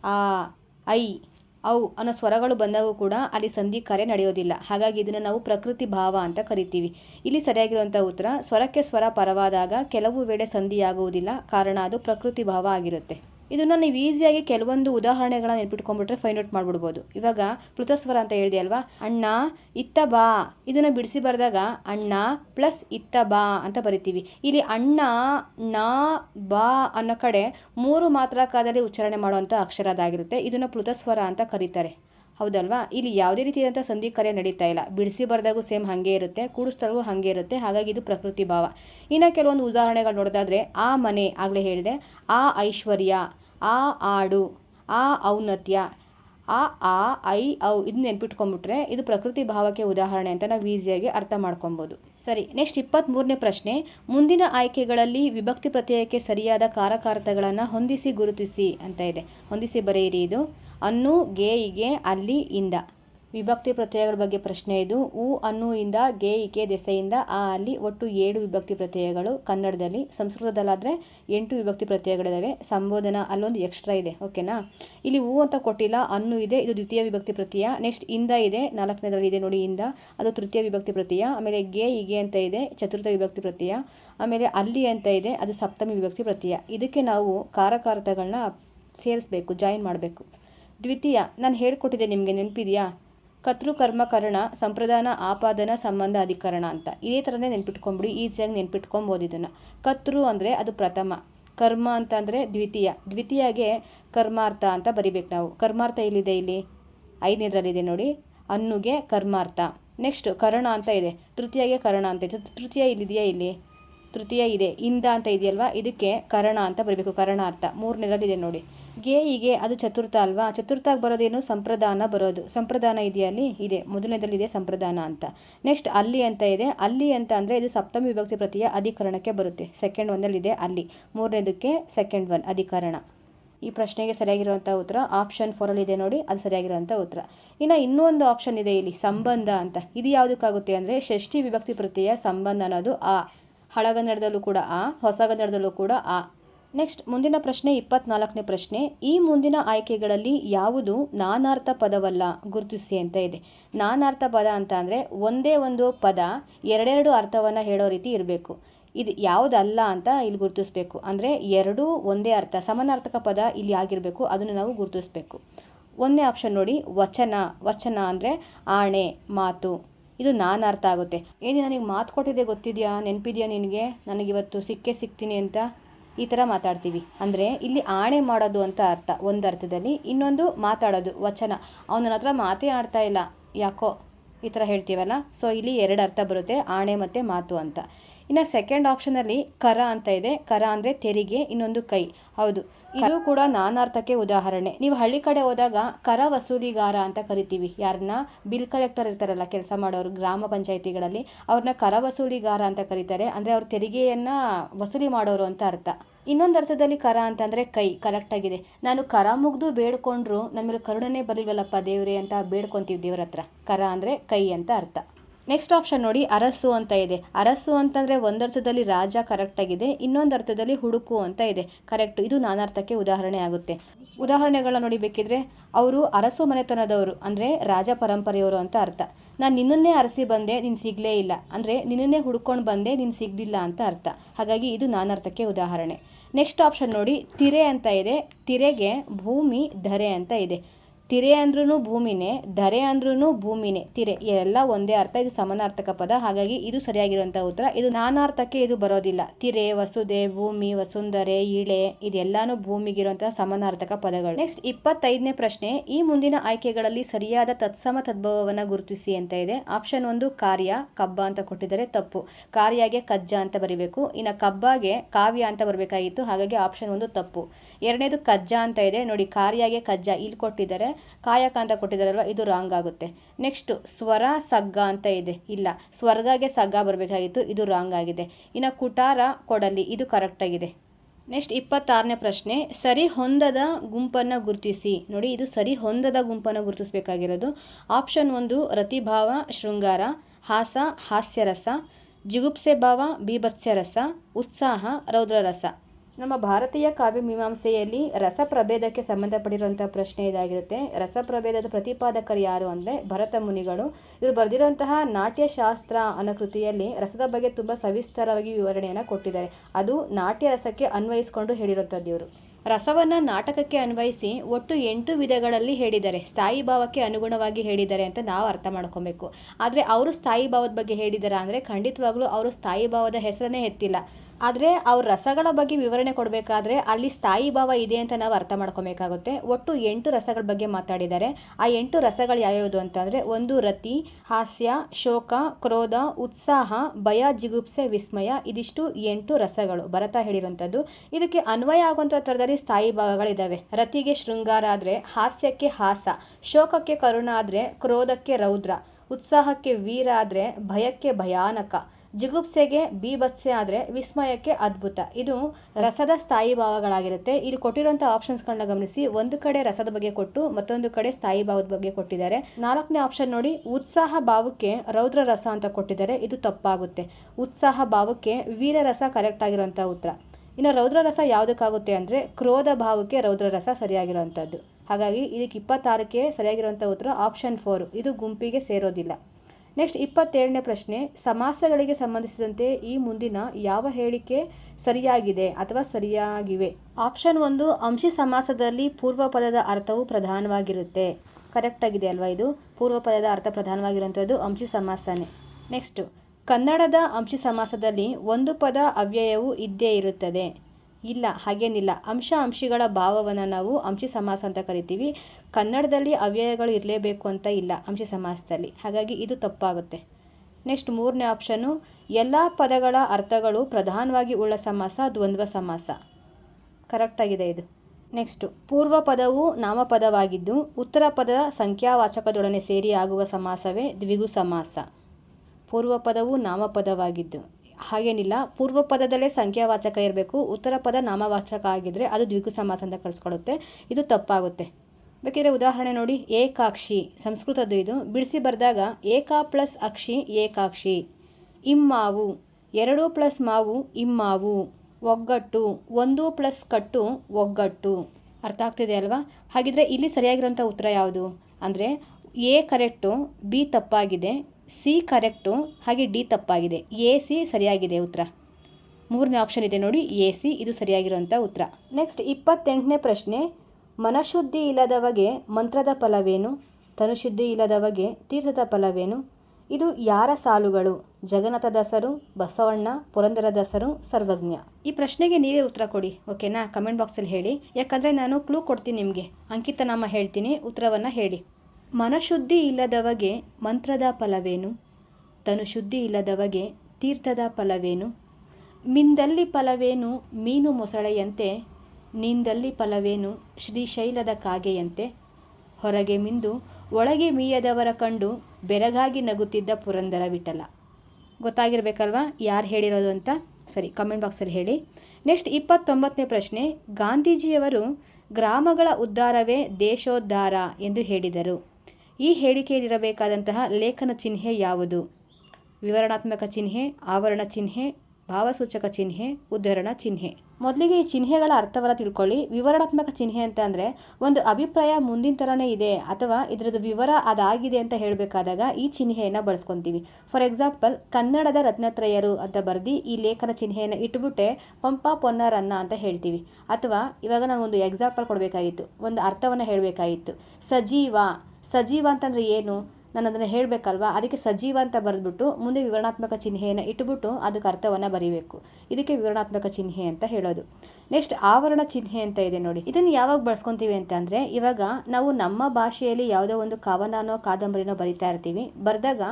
ಆ, ಐ ಅವು ಅನ್ನೋ ಸ್ವರಗಳು ಬಂದಾಗೂ ಕೂಡ ಅಲ್ಲಿ ಸಂಧಿ ಕಾರ್ಯ ನಡೆಯೋದಿಲ್ಲ. ಹಾಗಾಗಿ ಇದನ್ನು ನಾವು ಪ್ರಕೃತಿ ಭಾವ ಅಂತ ಕರಿತೀವಿ. ಇಲ್ಲಿ ಸರಿಯಾಗಿರುವಂಥ ಉತ್ತರ, ಸ್ವರಕ್ಕೆ ಸ್ವರ ಪರವಾದಾಗ ಕೆಲವು ವೇಳೆ ಸಂಧಿಯಾಗುವುದಿಲ್ಲ. ಕಾರಣ ಅದು ಪ್ರಕೃತಿ ಭಾವ ಆಗಿರುತ್ತೆ. ಇದನ್ನು ನೀವು ಈಸಿಯಾಗಿ ಕೆಲವೊಂದು ಉದಾಹರಣೆಗಳನ್ನ ನೆನ್ಪಿಟ್ಕೊಂಡ್ಬಿಟ್ರೆ ಫೈಂಡ್ ಔಟ್ ಮಾಡ್ಬಿಡ್ಬೋದು. ಇವಾಗ ಪೃಥಸ್ವರ ಅಂತ ಹೇಳಿದೆ ಅಲ್ವಾ? ಅಣ್ಣ, ಇತ್ತ ಬಾ. ಇದನ್ನು ಬಿಡಿಸಿ ಬರೆದಾಗ ಅಣ್ಣ ಪ್ಲಸ್ ಇತ್ತ ಬಾ ಅಂತ ಬರಿತೀವಿ. ಇಲ್ಲಿ ಅಣ್ಣ, ನಾ, ಬಾ ಅನ್ನೋ ಕಡೆ ಮೂರು ಮಾತ್ರ ಕಾಲದಲ್ಲಿ ಉಚ್ಚಾರಣೆ ಮಾಡುವಂಥ ಅಕ್ಷರ ಅದಾಗಿರುತ್ತೆ ಇದನ್ನು ಪೃಥಸ್ವರ ಅಂತ ಕರೀತಾರೆ. ಹೌದಲ್ವಾ? ಇಲ್ಲಿ ಯಾವುದೇ ರೀತಿಯಾದಂಥ ಸಂಧಿ ಕಾರ್ಯ ನಡೀತಾ ಇಲ್ಲ. ಬಿಡಿಸಿ ಬರೆದಾಗೂ ಸೇಮ್ ಹಾಗೆ ಇರುತ್ತೆ, ಕೂಡಿಸ್ದಾಗೂ ಹಾಗೆ ಇರುತ್ತೆ. ಹಾಗಾಗಿ ಇದು ಪ್ರಕೃತಿ ಭಾವ. ಇನ್ನು ಕೆಲವೊಂದು ಉದಾಹರಣೆಗಳು ನೋಡೋದಾದರೆ, ಆ ಮನೆ ಆಗಲೇ ಹೇಳಿದೆ, ಆ ಐಶ್ವರ್ಯ, ಆ ಆಡು, ಆ ಔನ್ನತ್ಯ, ಆ ಆ, ಐ, ಔ ಇದು ನೆನ್ಪಿಟ್ಕೊಂಡ್ಬಿಟ್ರೆ ಇದು ಪ್ರಕೃತಿ ಭಾವಕ್ಕೆ ಉದಾಹರಣೆ ಅಂತ ನಾವು ಈಸಿಯಾಗಿ ಅರ್ಥ ಮಾಡ್ಕೊಬೋದು ಸರಿ, ನೆಕ್ಸ್ಟ್ ಇಪ್ಪತ್ತ್ಮೂರನೇ ಪ್ರಶ್ನೆ. ಮುಂದಿನ ಆಯ್ಕೆಗಳಲ್ಲಿ ವಿಭಕ್ತಿ ಪ್ರತ್ಯಯಕ್ಕೆ ಸರಿಯಾದ ಕಾರಕಾರ್ಥಗಳನ್ನು ಹೊಂದಿಸಿ ಗುರುತಿಸಿ ಅಂತ ಇದೆ. ಹೊಂದಿಸಿ ಬರೆಯಿರಿ ಇದು. ಅನ್ನು ಗೆ ಇಗೆ ಅಲ್ಲಿ ಇಂದ. ವಿಭಕ್ತಿ ಪ್ರತ್ಯಯಗಳ ಬಗ್ಗೆ ಪ್ರಶ್ನೆ ಇದು. ಉ ಅನ್ನು ಇಂದ, ಗೆ ಇಕೆ ದೆಸೆಯಿಂದ, ಆ ಅಲ್ಲಿ ಒಟ್ಟು ಏಳು ವಿಭಕ್ತಿ ಪ್ರತ್ಯಯಗಳು. ಕನ್ನಡದಲ್ಲಿ ಸಂಸ್ಕೃತದಲ್ಲಾದರೆ ಎಂಟು ವಿಭಕ್ತಿ ಪ್ರತ್ಯಯಗಳಿದ್ದಾವೆ ಸಂಬೋಧನ ಅಲ್ಲೊಂದು ಎಕ್ಸ್ಟ್ರಾ ಇದೆ. ಓಕೆನಾ? ಇಲ್ಲಿ ಹೂ ಅಂತ ಕೊಟ್ಟಿಲ್ಲ. ಅನ್ನು ಇದೆ. ಇದು ದ್ವಿತೀಯ ವಿಭಕ್ತಿ ಪ್ರತ್ಯಯ. ನೆಕ್ಸ್ಟ್ ಇಂದ ಇದೆ. ನಾಲ್ಕನೇದರಲ್ಲಿ ಇದೆ ನೋಡಿ ಇಂದ. ಅದು ತೃತೀಯ ವಿಭಕ್ತಿ ಪ್ರತ್ಯಯ. ಆಮೇಲೆ ಗೆ ಇಗೆ ಅಂತ ಇದೆ. ಚತುರ್ಥ ವಿಭಕ್ತಿ ಪ್ರತ್ಯಯ. ಆಮೇಲೆ ಅಲ್ಲಿ ಅಂತ ಇದೆ. ಅದು ಸಪ್ತಮಿ ವಿಭಕ್ತಿ ಪ್ರತ್ಯಯ. ಇದಕ್ಕೆ ನಾವು ಕಾರಕಾರತಗಳನ್ನ ಸೇರಿಸ್ಬೇಕು. ಜಾಯಿನ್ ಮಾಡಬೇಕು. ದ್ವಿತೀಯ, ನಾನು ಹೇಳ್ಕೊಟ್ಟಿದ್ದೆ ನಿಮಗೆ ನೆನಪಿದೆಯಾ? ಕರ್ಮ, ಕರಣ, ಸಂಪ್ರದಾನ, ಆಪಾದನ, ಸಂಬಂಧ, ಅಧಿಕರಣ ಅಂತ. ಇದೇ ಥರನೇ ನೆನ್ಪಿಟ್ಕೊಂಬಿಡಿ, ಈಸಿಯಾಗಿ ನೆನ್ಪಿಟ್ಕೊಬೋದು ಇದನ್ನು ಕತ್ರು ಅಂದರೆ ಅದು ಪ್ರಥಮ. ಕರ್ಮ ಅಂತ ಅಂದರೆ ದ್ವಿತೀಯ. ದ್ವಿತೀಯಗೆ ಕರ್ಮಾರ್ಥ ಅಂತ ಬರಿಬೇಕು ನಾವು. ಕರ್ಮಾರ್ಥ ಎಲ್ಲಿದೆ ಇಲ್ಲಿ? ಐದನೇದರಲ್ಲಿದೆ ನೋಡಿ. ಅನ್ನುಗೆ ಕರ್ಮಾರ್ಥ. ನೆಕ್ಸ್ಟ್ ಕರಣ ಅಂತ ಇದೆ. ತೃತೀಯಗೆ ಕರಣ ಅಂತ ಇದೆ. ತೃತೀಯ ಇಲ್ಲಿದೆಯಾ ಇಲ್ಲಿ? ತೃತೀಯ ಇದೆ. ಇಂದ ಅಂತ ಇದೆಯಲ್ವಾ? ಇದಕ್ಕೆ ಕರಣ ಅಂತ ಬರಬೇಕು. ಕರಣಾರ್ಥ. ಮೂರನೇದಲ್ಲಿದೆ ನೋಡಿ. ಗೆ ಅದು ಚತುರ್ಥ ಅಲ್ವಾ? ಚತುರ್ಥಾಗಿ ಬರೋದೇನು ಸಂಪ್ರದಾನ ಬರೋದು. ಸಂಪ್ರದಾನ ಇದೆಯಾ ಅಲ್ಲಿ ಇದೆ. ಮೊದಲನೇದಲ್ಲಿದೆ ಸಂಪ್ರದಾನ ಅಂತ. ನೆಕ್ಸ್ಟ್ ಅಲ್ಲಿ ಅಂತ ಇದೆ. ಅಲ್ಲಿ ಅಂತ ಅಂದರೆ ಇದು ಸಪ್ತಮ ವಿಭಕ್ತಿ ಪ್ರತಿಯ ಅಧಿಕರಣಕ್ಕೆ ಬರುತ್ತೆ. ಸೆಕೆಂಡ್ ಒಂದಲ್ಲಿದೆ ಅಲ್ಲಿ. ಮೂರನೇದಕ್ಕೆ ಸೆಕೆಂಡ್ ಒನ್ ಅಧಿಕರಣ. ಈ ಪ್ರಶ್ನೆಗೆ ಸರಿಯಾಗಿರುವಂಥ ಉತ್ತರ ಆಪ್ಷನ್ ಫೋರಲ್ಲಿ ಇದೆ ನೋಡಿ, ಅದು ಸರಿಯಾಗಿರುವಂಥ ಉತ್ತರ. ಇನ್ನು ಇನ್ನೊಂದು ಆಪ್ಷನ್ ಇದೆ ಇಲ್ಲಿ, ಸಂಬಂಧ ಅಂತ. ಇದು ಯಾವುದಕ್ಕಾಗುತ್ತೆ ಅಂದರೆ ಷಷ್ಠಿ ವಿಭಕ್ತಿ ಪ್ರತ್ಯಯ ಸಂಬಂಧ ಅನ್ನೋದು ಆ. ಹಳಗನ್ನಡದಲ್ಲೂ ಕೂಡ ಆ, ಹೊಸಗನ್ನಡದಲ್ಲೂ ಕೂಡ ಆ. ನೆಕ್ಸ್ಟ್ ಮುಂದಿನ ಪ್ರಶ್ನೆ ಇಪ್ಪತ್ನಾಲ್ಕನೇ ಪ್ರಶ್ನೆ. ಈ ಮುಂದಿನ ಆಯ್ಕೆಗಳಲ್ಲಿ ಯಾವುದು ನಾನಾರ್ಥ ಪದವಲ್ಲ? ಗುರುತಿಸಿ ಅಂತ ಇದೆ. ನಾನಾರ್ಥ ಪದ ಅಂತ ಅಂದರೆ ಒಂದೇ ಒಂದು ಪದ, ಎರಡೆರಡು ಅರ್ಥವನ್ನು ಹೇಳೋ ರೀತಿ ಇರಬೇಕು. ಇದು ಯಾವುದಲ್ಲ ಅಂತ ಇಲ್ಲಿ ಗುರುತಿಸ್ಬೇಕು. ಅಂದರೆ ಎರಡೂ ಒಂದೇ ಅರ್ಥ, ಸಮಾನಾರ್ಥಕ ಪದ ಇಲ್ಲಿ ಆಗಿರಬೇಕು, ಅದನ್ನು ನಾವು ಗುರುತಿಸ್ಬೇಕು. ಒಂದನೇ ಆಪ್ಷನ್ ನೋಡಿ. ವಚನ. ವಚನ ಅಂದರೆ ಆಣೆ, ಮಾತು. ಇದು ನಾನು ಅರ್ಥ ಆಗುತ್ತೆ. ಏನು ನನಗೆ ಮಾತು ಕೊಟ್ಟಿದೆ ಗೊತ್ತಿದೆಯಾ? ನೆನಪಿದೆಯಾ ನಿನಗೆ? ನನಗಿವತ್ತು ಸಿಕ್ಕೇ ಸಿಗ್ತೀನಿ ಅಂತ? ಈ ಥರ ಮಾತಾಡ್ತೀವಿ. ಅಂದರೆ ಇಲ್ಲಿ ಆಣೆ ಮಾಡೋದು ಅಂತ ಅರ್ಥ. ಒಂದು ಅರ್ಥದಲ್ಲಿ ಇನ್ನೊಂದು ಮಾತಾಡೋದು, ವಚನ. ಅವನ ಹತ್ರ ಮಾತೇ ಆಡ್ತಾ ಇಲ್ಲ. ಯಾಕೋ? ಈ ಥರ ಹೇಳ್ತೀವಲ್ಲ? ಸೊ ಇಲ್ಲಿ ಎರಡು ಅರ್ಥ ಬರುತ್ತೆ. ಆಣೆ ಮತ್ತು ಮಾತು ಅಂತ. ಇನ್ನು ಸೆಕೆಂಡ್ ಆಪ್ಷನಲ್ಲಿ ಕರ ಅಂತ ಇದೆ. ಕರ ಅಂದರೆ ತೆರಿಗೆ ಇನ್ನೊಂದು ಕೈ. ಹೌದು. ಇದು ಕೂಡ ನಾನಾರ್ಥಕ್ಕೆ ಉದಾಹರಣೆ. ನೀವು ಹಳ್ಳಿ ಕಡೆ ಹೋದಾಗ ಕರ ವಸೂಲಿಗಾರ ಅಂತ ಕರಿತೀವಿ. ಯಾರನ್ನ? ಬಿಲ್ ಕಲೆಕ್ಟರ್ ಇರ್ತಾರಲ್ಲ ಕೆಲಸ ಮಾಡೋರು ಗ್ರಾಮ ಪಂಚಾಯಿತಿಗಳಲ್ಲಿ. ಅವ್ರನ್ನ ಕರ ವಸೂಲಿಗಾರ ಅಂತ ಕರೀತಾರೆ. ಅಂದರೆ ಅವ್ರ ತೆರಿಗೆಯನ್ನು ವಸೂಲಿ ಮಾಡೋರು ಅಂತ ಅರ್ಥ. ಇನ್ನೊಂದು ಅರ್ಥದಲ್ಲಿ ಕರ ಅಂತಂದರೆ ಕೈ ಕರೆಕ್ಟಾಗಿದೆ ನಾನು ಕರ ಮುಗ್ದು ಬೇಡ್ಕೊಂಡ್ರು ನನ್ನ ಮೇಲೆ ಕರುಣನೆ ಬರಲಿಲ್ವಲ್ಲಪ್ಪ ದೇವ್ರೆ ಅಂತ ಬೇಡ್ಕೊತೀವಿ ದೇವ್ರ ಹತ್ರ ಕರ ಅಂದರೆ ಕೈ ಅಂತ ಅರ್ಥ. ನೆಕ್ಸ್ಟ್ ಆಪ್ಷನ್ ನೋಡಿ, ಅರಸು ಅಂತ ಇದೆ. ಅರಸು ಅಂತಂದರೆ ಒಂದರ್ಥದಲ್ಲಿ ರಾಜ ಕರೆಕ್ಟಾಗಿದೆ ಇನ್ನೊಂದು ಅರ್ಥದಲ್ಲಿ ಹುಡುಕು ಅಂತ ಇದೆ. ಕರೆಕ್ಟ್ ಇದು ನಾನಾರ್ಥಕ್ಕೆ ಉದಾಹರಣೆ ಆಗುತ್ತೆ. ಉದಾಹರಣೆಗಳನ್ನ ನೋಡಿ ಬೇಕಿದ್ರೆ ಅವರು ಅರಸು ಮನೆತನದವರು, ಅಂದರೆ ರಾಜ ಪರಂಪರೆಯವರು ಅಂತ ಅರ್ಥ. ನಾನು ನಿನ್ನನ್ನೇ ಅರಸಿ ಬಂದೆ, ನೀನು ಸಿಗಲೇ ಇಲ್ಲ. ಅಂದರೆ ನಿನ್ನನ್ನೇ ಹುಡ್ಕೊಂಡು ಬಂದೆ, ನೀನು ಸಿಗಲಿಲ್ಲ ಅಂತ ಅರ್ಥ. ಹಾಗಾಗಿ ಇದು ನಾನಾರ್ಥಕ್ಕೆ ಉದಾಹರಣೆ. ನೆಕ್ಸ್ಟ್ ಆಪ್ಷನ್ ನೋಡಿ, ತಿರೆ ಅಂತ ಇದೆ. ತಿರೆಗೆ ಭೂಮಿ, ಧರೆ ಅಂತ ಇದೆ. ತಿರೆ ಅಂದ್ರೂ ಭೂಮಿನೇ, ಧರೆ ಅಂದ್ರೂ ಭೂಮಿನೇ. ತಿರೆ ಎಲ್ಲ ಒಂದೇ ಅರ್ಥ, ಇದು ಸಮಾನಾರ್ಥಕ ಪದ. ಹಾಗಾಗಿ ಇದು ಸರಿಯಾಗಿರುವಂಥ ಉತ್ತರ. ಇದು ನಾನಾರ್ಥಕ್ಕೆ ಇದು ಬರೋದಿಲ್ಲ. ತಿರೆ ವಸುದೆ ಭೂಮಿ, ವಸುಂಧರೆ ಇಳೆ ಇದೆಲ್ಲಾನು ಭೂಮಿಗಿರುವಂತಹ ಸಮಾನಾರ್ಥಕ ಪದಗಳು. ನೆಕ್ಸ್ಟ್ ಇಪ್ಪತ್ತೈದನೇ ಪ್ರಶ್ನೆ. ಈ ಮುಂದಿನ ಆಯ್ಕೆಗಳಲ್ಲಿ ಸರಿಯಾದ ತತ್ಸಮ ತದ್ಭವವನ್ನು ಗುರುತಿಸಿ ಅಂತ ಇದೆ. ಆಪ್ಷನ್ ಒಂದು, ಕಾರ್ಯ, ಕಬ್ಬ ಅಂತ ಕೊಟ್ಟಿದ್ದಾರೆ ತಪ್ಪು. ಕಾರ್ಯಾಗೆ ಕಜ್ಜ ಅಂತ ಬರಿಬೇಕು. ಇನ್ನು ಕಬ್ಬಾಗೆ ಕಾವ್ಯ ಅಂತ ಬರಬೇಕಾಗಿತ್ತು. ಹಾಗಾಗಿ ಆಪ್ಷನ್ ಒಂದು, ತಪ್ಪು. ಎರಡನೇದು ಕಜ್ಜ ಅಂತ ಇದೆ. ನೋಡಿ ಕಾರ್ಯಾಗೆ ಕಜ್ಜ ಇಲ್ಲಿ ಕೊಟ್ಟಿದ್ದಾರೆ. ಕಾಯಕ ಅಂತ ಕೊಟ್ಟಿದ್ದಾರಲ್ವ? ಇದು ರಾಂಗ್ ಆಗುತ್ತೆ. ನೆಕ್ಸ್ಟ್, ಸ್ವರ ಸಗ್ಗ ಅಂತ ಇದೆ. ಇಲ್ಲ, ಸ್ವರ್ಗಗೆ ಸಗ್ಗ ಬರಬೇಕಾಗಿತ್ತು. ಇದು ರಾಂಗ್ ಆಗಿದೆ. ಇನ್ನು ಕುಟಾರ ಕೊಡಲಿ, ಇದು ಕರೆಕ್ಟಾಗಿದೆ ನೆಕ್ಸ್ಟ್, ಇಪ್ಪತ್ತಾರನೇ ಪ್ರಶ್ನೆ. ಸರಿ ಹೊಂದದ ಗುಂಪನ್ನು ಗುರುತಿಸಿ. ನೋಡಿ, ಇದು ಸರಿ ಹೊಂದದ ಗುಂಪನ್ನು ಗುರುತಿಸಬೇಕಾಗಿರೋದು. ಆಪ್ಷನ್ ಒಂದು, ರತಿಭಾವ, ಶೃಂಗಾರ, ಹಾಸ, ಹಾಸ್ಯರಸ, ಜಿಗುಪ್ಸೆ ಭಾವ ಬೀಭತ್ಸ್ಯರಸ ಉತ್ಸಾಹ, ರೌದ್ರರಸ. ನಮ್ಮ ಭಾರತೀಯ ಕಾವ್ಯ ಮೀಮಾಂಸೆಯಲ್ಲಿ ರಸ ಪ್ರಭೇದಕ್ಕೆ ಸಂಬಂಧಪಟ್ಟಿರುವಂಥ ಪ್ರಶ್ನೆ ಇದಾಗಿರುತ್ತೆ. ರಸ ಪ್ರಭೇದದ ಪ್ರತಿಪಾದಕರು ಯಾರು ಅಂದರೆ ಭರತ ಮುನಿಗಳು. ಇವರು ಬರೆದಿರುವಂತಹ ನಾಟ್ಯಶಾಸ್ತ್ರ ಅನ್ನೋ ಕೃತಿಯಲ್ಲಿ ರಸದ ಬಗ್ಗೆ ತುಂಬ ಸವಿಸ್ತಾರವಾಗಿ ವಿವರಣೆಯನ್ನು ಕೊಟ್ಟಿದ್ದಾರೆ. ಅದು ನಾಟ್ಯ ರಸಕ್ಕೆ ಅನ್ವಯಿಸಿಕೊಂಡು ಹೇಳಿರುವಂಥದ್ದು ಇವರು. ರಸವನ್ನು ನಾಟಕಕ್ಕೆ ಅನ್ವಯಿಸಿ ಒಟ್ಟು ಎಂಟು ವಿಧಗಳಲ್ಲಿ ಹೇಳಿದ್ದಾರೆ. ಸ್ಥಾಯಿ ಭಾವಕ್ಕೆ ಅನುಗುಣವಾಗಿ ಹೇಳಿದ್ದಾರೆ ಅಂತ ನಾವು ಅರ್ಥ ಮಾಡ್ಕೊಬೇಕು. ಆದರೆ ಅವರು ಸ್ಥಾಯಿ ಭಾವದ ಬಗ್ಗೆ ಹೇಳಿದಾರ ಅಂದರೆ ಖಂಡಿತವಾಗ್ಲೂ ಅವರು ಸ್ಥಾಯಿ ಭಾವದ ಹೆಸರನ್ನೇ ಎತ್ತಿಲ್ಲ. ಆದರೆ ಅವ್ರ ರಸಗಳ ಬಗ್ಗೆ ವಿವರಣೆ ಕೊಡಬೇಕಾದ್ರೆ ಅಲ್ಲಿ ಸ್ಥಾಯಿ ಭಾವ ಇದೆ ಅಂತ ನಾವು ಅರ್ಥ ಮಾಡ್ಕೊಬೇಕಾಗುತ್ತೆ. ಒಟ್ಟು ಎಂಟು ರಸಗಳ ಬಗ್ಗೆ ಮಾತಾಡಿದ್ದಾರೆ. ಆ ಎಂಟು ರಸಗಳು ಯಾವ್ಯಾವುದು ಅಂತಂದರೆ ಒಂದು ರತಿ, ಹಾಸ್ಯ, ಶೋಕ, ಕ್ರೋಧ, ಉತ್ಸಾಹ, ಭಯ, ಜಿಗುಪ್ಸೆ, ವಿಸ್ಮಯ ಇದಿಷ್ಟು ಎಂಟು ರಸಗಳು ಭರತ ಹೇಳಿರುವಂಥದ್ದು. ಇದಕ್ಕೆ ಅನ್ವಯ ಆಗುವಂಥ ಥರದಲ್ಲಿ ಸ್ಥಾಯಿ ಭಾವಗಳಿದ್ದಾವೆ ರತಿಗೆ ಶೃಂಗಾರ ಆದರೆ ಹಾಸ್ಯಕ್ಕೆ ಹಾಸ, ಶೋಕಕ್ಕೆ ಕರುಣ ಆದರೆ ಕ್ರೋಧಕ್ಕೆ ರೌದ್ರ, ಉತ್ಸಾಹಕ್ಕೆ ವೀರ ಆದರೆ ಭಯಕ್ಕೆ ಭಯಾನಕ. ಜಿಗುಪ್ಸೆಗೆ ಬೀಭತ್ಸೆ ಆದರೆ ವಿಸ್ಮಯಕ್ಕೆ ಅದ್ಭುತ. ಇದು ರಸದ ಸ್ಥಾಯಿ ಭಾವಗಳಾಗಿರುತ್ತೆ. ಇಲ್ಲಿ ಕೊಟ್ಟಿರುವಂಥ ಆಪ್ಷನ್ಸ್ಗಳನ್ನ ಗಮನಿಸಿ. ಒಂದು ಕಡೆ ರಸದ ಬಗ್ಗೆ ಕೊಟ್ಟು ಮತ್ತೊಂದು ಕಡೆ ಸ್ಥಾಯಿ ಭಾವದ ಬಗ್ಗೆ ಕೊಟ್ಟಿದ್ದಾರೆ. ನಾಲ್ಕನೇ ಆಪ್ಷನ್ ನೋಡಿ, ಉತ್ಸಾಹ ಭಾವಕ್ಕೆ ರೌದ್ರ ರಸ ಅಂತ ಕೊಟ್ಟಿದ್ದಾರೆ. ಇದು ತಪ್ಪಾಗುತ್ತೆ. ಉತ್ಸಾಹ ಭಾವಕ್ಕೆ ವೀರ ರಸ ಕರೆಕ್ಟ್ ಆಗಿರುವಂಥ ಉತ್ತರ. ಇನ್ನು ರೌದ್ರ ರಸ ಯಾವುದಕ್ಕಾಗುತ್ತೆ ಅಂದರೆ, ಕ್ರೋಧ ಭಾವಕ್ಕೆ ರೌದ್ರ ರಸ ಸರಿಯಾಗಿರುವಂಥದ್ದು ಹಾಗಾಗಿ ಇದಕ್ಕೆ ಇಪ್ಪತ್ತಾರಕ್ಕೆ ಸರಿಯಾಗಿರುವಂಥ ಉತ್ತರ ಆಪ್ಷನ್ ಫೋರು ಇದು ಗುಂಪಿಗೆ ಸೇರೋದಿಲ್ಲ. ನೆಕ್ಸ್ಟ್ ಇಪ್ಪತ್ತೇಳನೇ ಪ್ರಶ್ನೆ, ಸಮಾಸಗಳಿಗೆ ಸಂಬಂಧಿಸಿದಂತೆ ಈ ಮುಂದಿನ ಯಾವ ಹೇಳಿಕೆ ಸರಿಯಾಗಿದೆ ಅಥವಾ ಸರಿಯಾಗಿವೆ? ಆಪ್ಷನ್ ಒಂದು, ಅಂಶಿ ಸಮಾಸದಲ್ಲಿ ಪೂರ್ವ ಪದದ ಅರ್ಥವು ಪ್ರಧಾನವಾಗಿರುತ್ತೆ. ಕರೆಕ್ಟ್ ಆಗಿದೆ ಅಲ್ವಾ ಇದು? ಪೂರ್ವ ಪದದ ಅರ್ಥ ಪ್ರಧಾನವಾಗಿರುವಂಥದ್ದು ಅಂಶಿ ಸಮಾಸನೇ. ನೆಕ್ಸ್ಟು ಕನ್ನಡದ ಅಂಶಿ ಸಮಾಸದಲ್ಲಿ ಒಂದು ಪದ ಅವ್ಯಯವು ಇದ್ದೇ ಇರುತ್ತದೆ. ಇಲ್ಲ, ಹಾಗೇನಿಲ್ಲ. ಅಂಶ ಅಂಶಿಗಳ ಭಾವವನ್ನು ನಾವು ಅಂಶಿ ಸಮಾಸ ಅಂತ ಕರಿತೀವಿ. ಕನ್ನಡದಲ್ಲಿ ಅವ್ಯಯಗಳು ಇರಲೇಬೇಕು ಅಂತ ಇಲ್ಲ ಅಂಶಿ ಸಮಾಸದಲ್ಲಿ. ಹಾಗಾಗಿ ಇದು ತಪ್ಪಾಗುತ್ತೆ. ನೆಕ್ಸ್ಟ್ ಮೂರನೇ ಆಪ್ಷನು ಎಲ್ಲ ಪದಗಳ ಅರ್ಥಗಳು ಪ್ರಧಾನವಾಗಿ ಉಳ್ಳ ಸಮಾಸ, ದ್ವಂದ್ವ ಸಮಾಸ. ಕರೆಕ್ಟಾಗಿದೆ ಇದು. ನೆಕ್ಸ್ಟು ಪೂರ್ವ ಪದವು ನಾಮಪದವಾಗಿದ್ದು, ಉತ್ತರ ಪದ ಸಂಖ್ಯಾವಾಚಕದೊಡನೆ ಸೇರಿ ಆಗುವ ಸಮಾಸವೇ ದ್ವಿಗು ಸಮಾಸ. ಪೂರ್ವ ಪದವು ನಾಮಪದವಾಗಿದ್ದು. ಹಾಗೇನಿಲ್ಲ. ಪೂರ್ವ ಪದದಲ್ಲೇ ಸಂಖ್ಯಾವಾಚಕ ಇರಬೇಕು. ಉತ್ತರ ಪದ ನಾಮವಾಚಕ ಆಗಿದ್ದರೆ ಅದು ದ್ವಿಗು ಸಮಾಸ ಅಂತ ಕಳಿಸ್ಕೊಡುತ್ತೆ. ಇದು ತಪ್ಪಾಗುತ್ತೆ. ಬೇಕಿದ್ರೆ ಉದಾಹರಣೆ ನೋಡಿ. ಏಕಾಕ್ಷಿ. ಸಂಸ್ಕೃತದ್ದು ಇದು. ಬಿಡಿಸಿ ಬರೆದಾಗ ಏಕಾ ಪ್ಲಸ್ ಅಕ್ಷಿ, ಏಕಾಕ್ಷಿ. ಇಮ್ಮಾವು. ಎರಡು ಪ್ಲಸ್ ಮಾವು, ಇಮ್ಮಾವು. ಒಗ್ಗಟ್ಟು. ಒಂದು ಪ್ಲಸ್ ಕಟ್ಟು, ಒಗ್ಗಟ್ಟು. ಅರ್ಥ ಆಗ್ತಿದೆ ಅಲ್ವಾ? ಹಾಗಿದ್ರೆ ಇಲ್ಲಿ ಸರಿಯಾಗಿರೋಂಥ ಉತ್ತರ ಯಾವುದು? ಅಂದರೆ ಎ ಕರೆಕ್ಟು, ಬಿ ತಪ್ಪಾಗಿದೆ ಸಿ ಕರೆಕ್ಟು ಹಾಗೆ ಡಿ ತಪ್ಪಾಗಿದೆ. ಎ ಸಿ ಸರಿಯಾಗಿದೆ ಉತ್ತರ. ಮೂರನೇ ಆಪ್ಷನ್ ಇದೆ ನೋಡಿ ಎ ಸಿ ಇದು ಸರಿಯಾಗಿರುವಂಥ ಉತ್ತರ. ನೆಕ್ಸ್ಟ್ ಇಪ್ಪತ್ತೆಂಟನೇ ಪ್ರಶ್ನೆ. ಮನಃಶುದ್ಧಿ ಇಲ್ಲದವಗೆ ಮಂತ್ರದ ಫಲವೇನು? ತನುಶುದ್ಧಿ ಇಲ್ಲದವಗೆ ತೀರ್ಥದ ಫಲವೇನು? ಇದು ಯಾರ ಸಾಲುಗಳು? ಜಗನ್ನಾಥ ದಾಸರು ಬಸವಣ್ಣ ಪುರಂದರ ದಾಸರು ಸರ್ವಜ್ಞ. ಈ ಪ್ರಶ್ನೆಗೆ ನೀವೇ ಉತ್ತರ ಕೊಡಿ ಓಕೆನಾ? ಕಮೆಂಟ್ ಬಾಕ್ಸಲ್ಲಿ ಹೇಳಿ. ಯಾಕಂದರೆ ನಾನು ಕ್ಲೂ ಕೊಡ್ತೀನಿ ನಿಮಗೆ. ಅಂಕಿತನಾಮ ಹೇಳ್ತೀನಿ ಉತ್ತರವನ್ನು ಹೇಳಿ. ಮನಶುದ್ಧಿ ಇಲ್ಲದವಗೆ ಮಂತ್ರದ ಫಲವೇನು? ತನುಶುದ್ಧಿ ಇಲ್ಲದವಗೆ ತೀರ್ಥದ ಫಲವೇನು? ಮಿಂದಲ್ಲಿ ಫಲವೇನು ಮೀನು ಮೊಸಳೆಯಂತೆ? ನಿಂದಲ್ಲಿ ಫಲವೇನು ಶ್ರೀಶೈಲದ ಕಾಗೆಯಂತೆ? ಹೊರಗೆ ಮಿಂದು ಒಳಗೆ ಮೀಯದವರ ಕಂಡು ಬೆರಗಾಗಿ ನಗುತ್ತಿದ್ದ ಪುರಂದರ ವಿಠಲ. ಗೊತ್ತಾಗಿರ್ಬೇಕಲ್ವಾ ಯಾರು ಹೇಳಿರೋದು ಅಂತ? ಸರಿ ಕಮೆಂಟ್ ಬಾಕ್ಸಲ್ಲಿ ಹೇಳಿ. ನೆಕ್ಸ್ಟ್ ಇಪ್ಪತ್ತೊಂಬತ್ತನೇ ಪ್ರಶ್ನೆ. ಗಾಂಧೀಜಿಯವರು ಗ್ರಾಮಗಳ ಉದ್ಧಾರವೇ ದೇಶೋದ್ಧಾರ ಎಂದು ಹೇಳಿದರು. ಈ ಹೇಳಿಕೆಯಲ್ಲಿರಬೇಕಾದಂತಹ ಲೇಖನ ಚಿಹ್ನೆ ಯಾವುದು? ವಿವರಣಾತ್ಮಕ ಚಿಹ್ನೆ ಆವರಣ ಚಿಹ್ನೆ ಭಾವಸೂಚಕ ಚಿಹ್ನೆ ಉದ್ಧರಣ ಚಿಹ್ನೆ. ಮೊದಲಿಗೆ ಈ ಚಿಹ್ನೆಗಳ ಅರ್ಥವನ್ನು ತಿಳ್ಕೊಳ್ಳಿ. ವಿವರಣಾತ್ಮಕ ಚಿಹ್ನೆ ಅಂತ ಅಂದರೆ ಒಂದು ಅಭಿಪ್ರಾಯ ಮುಂದಿನ ಥರನೇ ಇದೆ ಅಥವಾ ಇದರದ್ದು ವಿವರ ಅದಾಗಿದೆ ಅಂತ ಹೇಳಬೇಕಾದಾಗ ಈ ಚಿಹ್ನೆಯನ್ನು ಬಳಸ್ಕೊತೀವಿ. ಫಾರ್ ಎಕ್ಸಾಂಪಲ್ ಕನ್ನಡದ ರತ್ನತ್ರಯರು ಅಂತ ಬರೆದು ಈ ಲೇಖನ ಚಿಹ್ನೆಯನ್ನು ಇಟ್ಬಿಟ್ಟೆ ಪಂಪ ಪೊನ್ನರನ್ನ ಅಂತ ಹೇಳ್ತೀವಿ. ಅಥವಾ ಇವಾಗ ನಾನು ಒಂದು ಎಕ್ಸಾಂಪಲ್ ಕೊಡಬೇಕಾಗಿತ್ತು. ಒಂದು ಅರ್ಥವನ್ನು ಹೇಳಬೇಕಾಗಿತ್ತು. ಸಜೀವ. ಸಜೀವ ಅಂತಂದರೆ ಏನು? ನಾನು ಅದನ್ನು ಹೇಳಬೇಕಲ್ವಾ? ಅದಕ್ಕೆ ಸಜೀವ ಅಂತ ಬರೆದ್ಬಿಟ್ಟು ಮುಂದೆ ವಿವರಣಾತ್ಮಕ ಚಿಹ್ನೆಯನ್ನು ಇಟ್ಬಿಟ್ಟು ಅದಕ್ಕೆ ಅರ್ಥವನ್ನು ಬರೀಬೇಕು. ಇದಕ್ಕೆ ವಿವರಣಾತ್ಮಕ ಚಿಹ್ನೆ ಅಂತ ಹೇಳೋದು. ನೆಕ್ಸ್ಟ್ ಆವರಣ ಚಿಹ್ನೆ ಅಂತ ಇದೆ ನೋಡಿ. ಇದನ್ನು ಯಾವಾಗ ಬಳಸ್ಕೊತೀವಿ ಅಂತ ಅಂದರೆ, ಇವಾಗ ನಾವು ನಮ್ಮ ಭಾಷೆಯಲ್ಲಿ ಯಾವುದೋ ಒಂದು ಕವನನೋ ಕಾದಂಬರಿನೋ ಬರಿತಾ ಇರ್ತೀವಿ. ಬರೆದಾಗ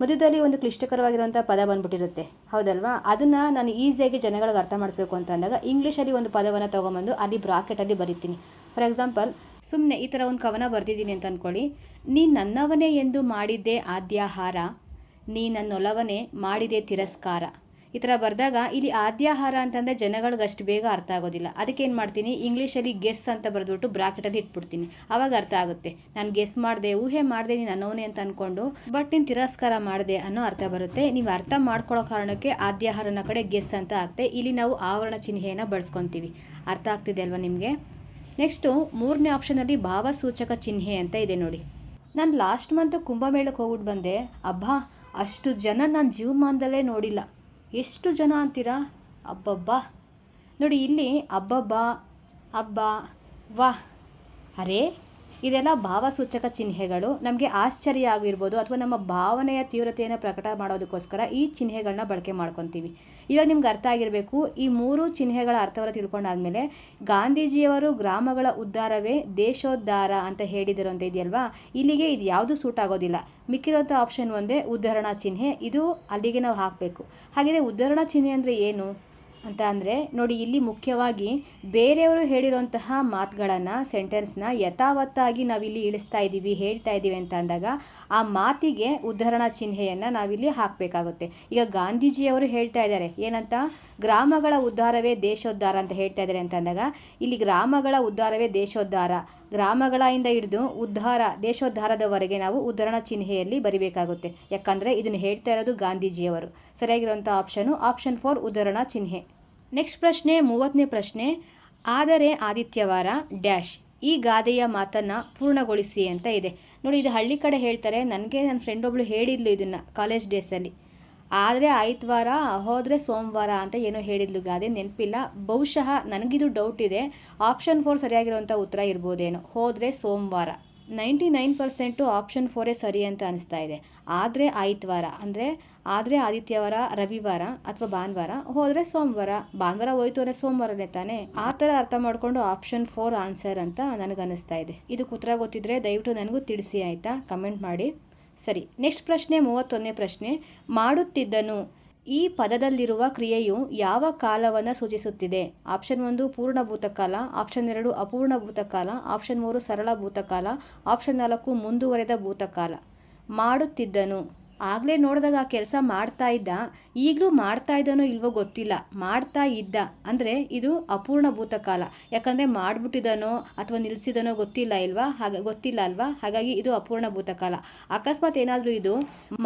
ಮಧ್ಯದಲ್ಲಿ ಒಂದು ಕ್ಲಿಷ್ಟಕರವಾಗಿರುವಂಥ ಪದ ಬಂದ್ಬಿಟ್ಟಿರುತ್ತೆ. ಹೌದಲ್ವಾ? ಅದನ್ನು ನಾನು ಈಸಿಯಾಗಿ ಜನಗಳಿಗೆ ಅರ್ಥ ಮಾಡಿಸ್ಬೇಕು ಅಂತ ಅಂದಾಗ, ಇಂಗ್ಲೀಷಲ್ಲಿ ಒಂದು ಪದವನ್ನು ತೊಗೊಂಬಂದು ಅಲ್ಲಿ ಬ್ರಾಕೆಟಲ್ಲಿ ಬರಿತೀನಿ. ಫಾರ್ ಎಕ್ಸಾಂಪಲ್ ಸುಮ್ಮನೆ ಈ ಥರ ಒಂದು ಕವನ ಬರೆದಿದ್ದೀನಿ ಅಂತ ಅಂದ್ಕೊಳ್ಳಿ. ನೀ ನನ್ನವನೇ ಎಂದು ಮಾಡಿದ್ದೆ ಆದ್ಯಾಹಾರ, ನೀ ನನ್ನೊಲವನೇ ಮಾಡಿದೆ ತಿರಸ್ಕಾರ. ಈ ಥರ ಬರೆದಾಗ ಇಲ್ಲಿ ಆದ್ಯಾಹಾರ ಅಂತಂದರೆ ಜನಗಳಿಗೆ ಅಷ್ಟು ಬೇಗ ಅರ್ಥ ಆಗೋದಿಲ್ಲ. ಅದಕ್ಕೆ ಏನು ಮಾಡ್ತೀನಿ? ಇಂಗ್ಲೀಷಲ್ಲಿ ಗೆಸ್ ಅಂತ ಬರೆದ್ಬಿಟ್ಟು ಬ್ರಾಕೆಟಲ್ಲಿ ಇಟ್ಬಿಡ್ತೀನಿ. ಆವಾಗ ಅರ್ಥ ಆಗುತ್ತೆ. ನಾನು ಗೆಸ್ ಮಾಡಿದೆ, ಊಹೆ ಮಾಡಿದೆ ನೀನು ಅನ್ನೋನೇ ಅಂತ ಅಂದ್ಕೊಂಡು ಬಟ್ ನೀನು ತಿರಸ್ಕಾರ ಮಾಡಿದೆ ಅನ್ನೋ ಅರ್ಥ ಬರುತ್ತೆ. ನೀವು ಅರ್ಥ ಮಾಡ್ಕೊಳ್ಳೋ ಕಾರಣಕ್ಕೆ ಆದ್ಯಾಹಾರನ ಕಡೆ ಗೆಸ್ ಅಂತ ಆಗ್ತೆ. ಇಲ್ಲಿ ನಾವು ಆವರಣ ಚಿಹ್ನೆಯನ್ನು ಬಳಸ್ಕೊತೀವಿ. ಅರ್ಥ ಆಗ್ತಿದೆ ಅಲ್ವಾ ನಿಮಗೆ? ನೆಕ್ಸ್ಟು ಮೂರನೇ ಆಪ್ಷನಲ್ಲಿ ಭಾವಸೂಚಕ ಚಿಹ್ನೆ ಅಂತ ಇದೆ ನೋಡಿ. ನಾನು ಲಾಸ್ಟ್ ಮಂತ್ ಕುಂಭಮೇಳಕ್ಕೆ ಹೋಗ್ಬಿಟ್ಟು ಬಂದೆ. ಅಬ್ಬಾ, ಅಷ್ಟು ಜನ ನಾನು ಜೀವಮಾನದಲ್ಲೇ ನೋಡಿಲ್ಲ. ಎಷ್ಟು ಜನ ಅಂತೀರಾ? ಅಬ್ಬಬ್ಬಾ. ನೋಡಿ, ಇಲ್ಲಿ ಅಬ್ಬಬ್ಬ, ಅಬ್ಬ, ವಾ. ಅರೇ, ಇದೆಲ್ಲ ಭಾವಸೂಚಕ ಚಿಹ್ನೆಗಳು. ನಮಗೆ ಆಶ್ಚರ್ಯ ಆಗಿರ್ಬೋದು ಅಥವಾ ನಮ್ಮ ಭಾವನೆಯ ತೀವ್ರತೆಯನ್ನು ಪ್ರಕಟ ಮಾಡೋದಕ್ಕೋಸ್ಕರ ಈ ಚಿಹ್ನೆಗಳನ್ನ ಬಳಕೆ ಮಾಡ್ಕೊತೀವಿ. ಇವಾಗ ನಿಮ್ಗೆ ಅರ್ಥ ಆಗಿರಬೇಕು, ಈ ಮೂರು ಚಿಹ್ನೆಗಳ ಅರ್ಥವನ್ನು ತಿಳ್ಕೊಂಡಾದ್ಮೇಲೆ ಗಾಂಧೀಜಿಯವರು ಗ್ರಾಮಗಳ ಉದ್ಧಾರವೇ ದೇಶೋದ್ಧಾರ ಅಂತ ಹೇಳಿದರು ಅಂತ ಇದೆಯಲ್ವಾ? ಇಲ್ಲಿಗೆ ಇದು ಯಾವುದು ಸೂಟ್ ಆಗೋದಿಲ್ಲ. ಮಿಕ್ಕಿರೋಂಥ ಆಪ್ಷನ್ ಒಂದೇ ಉದ್ಧರಣಾ ಚಿಹ್ನೆ, ಇದು ಅಲ್ಲಿಗೆ ನಾವು ಹಾಕಬೇಕು. ಹಾಗೆಯೇ ಉದ್ಧರಣಾ ಚಿಹ್ನೆ ಅಂದರೆ ಏನು? ಅಂತ ಅಂದರೆ, ನೋಡಿ, ಇಲ್ಲಿ ಮುಖ್ಯವಾಗಿ ಬೇರೆಯವರು ಹೇಳಿರುವಂತಹ ಮಾತುಗಳನ್ನು ಸೆಂಟೆನ್ಸ್ನ ಯಥಾವತ್ತಾಗಿ ನಾವಿಲ್ಲಿ ಇಳಿಸ್ತಾ ಇದ್ದೀವಿ ಹೇಳ್ತಾ ಇದ್ದೀವಿ ಅಂತ ಅಂದಾಗ, ಆ ಮಾತಿಗೆ ಉದ್ಧರಣ ಚಿಹ್ನೆಯನ್ನು ನಾವಿಲ್ಲಿ ಹಾಕಬೇಕಾಗುತ್ತೆ. ಈಗ ಗಾಂಧೀಜಿಯವರು ಹೇಳ್ತಾ ಇದ್ದಾರೆ, ಏನಂತ? ಗ್ರಾಮಗಳ ಉದ್ಧಾರವೇ ದೇಶೋದ್ಧಾರ ಅಂತ ಹೇಳ್ತಾ ಇದ್ದಾರೆ ಅಂತ ಅಂದಾಗ, ಇಲ್ಲಿ ಗ್ರಾಮಗಳ ಉದ್ಧಾರವೇ ದೇಶೋದ್ಧಾರ. ಗ್ರಾಮಗಳಿಂದ ಹಿಡಿದು ಉದ್ಧಾರ, ದೇಶೋದ್ಧಾರದವರೆಗೆ ನಾವು ಉದ್ಧರಣ ಚಿಹ್ನೆಯಲ್ಲಿ ಬರಿಬೇಕಾಗುತ್ತೆ. ಯಾಕಂದರೆ, ಇದನ್ನು ಹೇಳ್ತಾ ಇರೋದು ಗಾಂಧೀಜಿಯವರು. ಸರಿಯಾಗಿರುವಂಥ ಆಪ್ಷನು ಆಪ್ಷನ್ ಫೋರ್ ಉದ್ಧರಣ ಚಿಹ್ನೆ. ನೆಕ್ಸ್ಟ್ ಪ್ರಶ್ನೆ, ಮೂವತ್ತನೇ ಪ್ರಶ್ನೆ. ಆದರೆ ಆದಿತ್ಯವಾರ ಡ್ಯಾಶ್. ಈ ಗಾದೆಯ ಮಾತನ್ನು ಪೂರ್ಣಗೊಳಿಸಿ ಅಂತ ಇದೆ. ನೋಡಿ, ಇದು ಹಳ್ಳಿ ಕಡೆ ಹೇಳ್ತಾರೆ. ನನಗೆ ನನ್ನ ಫ್ರೆಂಡ್ ಒಬ್ಳು ಹೇಳಿದ್ಲು ಇದನ್ನು ಕಾಲೇಜ್ ಡೇಸಲ್ಲಿ ಆದರೆ ಆಯ್ತವಾರ, ಹೋದರೆ ಸೋಮವಾರ ಅಂತ ಏನೋ ಹೇಳಿದ್ಲು ಗಾದೆ. ನೆನಪಿಲ್ಲ. ಬಹುಶಃ ನನಗಿದು ಡೌಟ್ ಇದೆ. ಆಪ್ಷನ್ ಫೋರ್ ಸರಿಯಾಗಿರುವಂಥ ಉತ್ತರ ಇರ್ಬೋದೇನೋ. ಹೋದರೆ ಸೋಮವಾರ. ನೈಂಟಿ ನೈನ್ ಪರ್ಸೆಂಟು ಆಪ್ಷನ್ ಫೋರೇ ಸರಿ ಅಂತ ಅನಿಸ್ತಾ ಇದೆ. ಆದರೆ ಆಯ್ತವಾರ. ಅಂದರೆ ಆದರೆ ಆದಿತ್ಯವಾರ, ರವಿವಾರ ಅಥವಾ ಭಾನುವಾರ ಹೋದರೆ ಸೋಮವಾರ. ಭಾನುವಾರ ಹೋಯ್ತು ಅಂದರೆ ಸೋಮವಾರನೇ ತಾನೇ? ಆ ಥರ ಅರ್ಥ ಮಾಡಿಕೊಂಡು ಆಪ್ಷನ್ ಫೋರ್ ಆನ್ಸರ್ ಅಂತ ನನಗೆ ಅನಿಸ್ತಾ ಇದೆ. ಇದು ಕುತ್ರ ಗೊತ್ತಿದ್ರೆ ದಯವಿಟ್ಟು ನನಗೂ ತಿಳಿಸಿ ಆಯಿತಾ? ಕಮೆಂಟ್ ಮಾಡಿ. ಸರಿ ನೆಕ್ಸ್ಟ್ ಪ್ರಶ್ನೆ, ಮೂವತ್ತೊಂದನೇ ಪ್ರಶ್ನೆ. ಮಾಡುತ್ತಿದ್ದನು ಈ ಪದದಲ್ಲಿರುವ ಕ್ರಿಯೆಯು ಯಾವ ಕಾಲವನ್ನು ಸೂಚಿಸುತ್ತಿದೆ? ಆಪ್ಷನ್ ಒಂದು ಪೂರ್ಣ ಭೂತಕಾಲ ಆಪ್ಷನ್ ಎರಡು ಅಪೂರ್ಣ ಭೂತಕಾಲ ಆಪ್ಷನ್ ಮೂರು ಸರಳ ಭೂತಕಾಲ ಆಪ್ಷನ್ ನಾಲ್ಕು ಮುಂದುವರೆದ ಭೂತಕಾಲ. ಮಾಡುತ್ತಿದ್ದನು. ಆಗಲೇ ನೋಡಿದಾಗ ಆ ಕೆಲಸ ಮಾಡ್ತಾ ಇದ್ದ. ಈಗಲೂ ಮಾಡ್ತಾ ಇದ್ದಾನೋ ಇಲ್ವೋ ಗೊತ್ತಿಲ್ಲ. ಮಾಡ್ತಾ ಇದ್ದ. ಅಂದರೆ ಇದು ಅಪೂರ್ಣ ಭೂತಕಾಲ ಯಾಕಂದರೆ ಮಾಡಿಬಿಟ್ಟಿದ್ದಾನೋ ಅಥವಾ ನಿಲ್ಲಿಸಿದನೋ ಗೊತ್ತಿಲ್ಲ ಇಲ್ವಾ? ಹಾಗೆ, ಗೊತ್ತಿಲ್ಲ ಅಲ್ವಾ? ಹಾಗಾಗಿ ಇದು ಅಪೂರ್ಣ ಭೂತಕಾಲ ಅಕಸ್ಮಾತ್ ಏನಾದರೂ ಇದು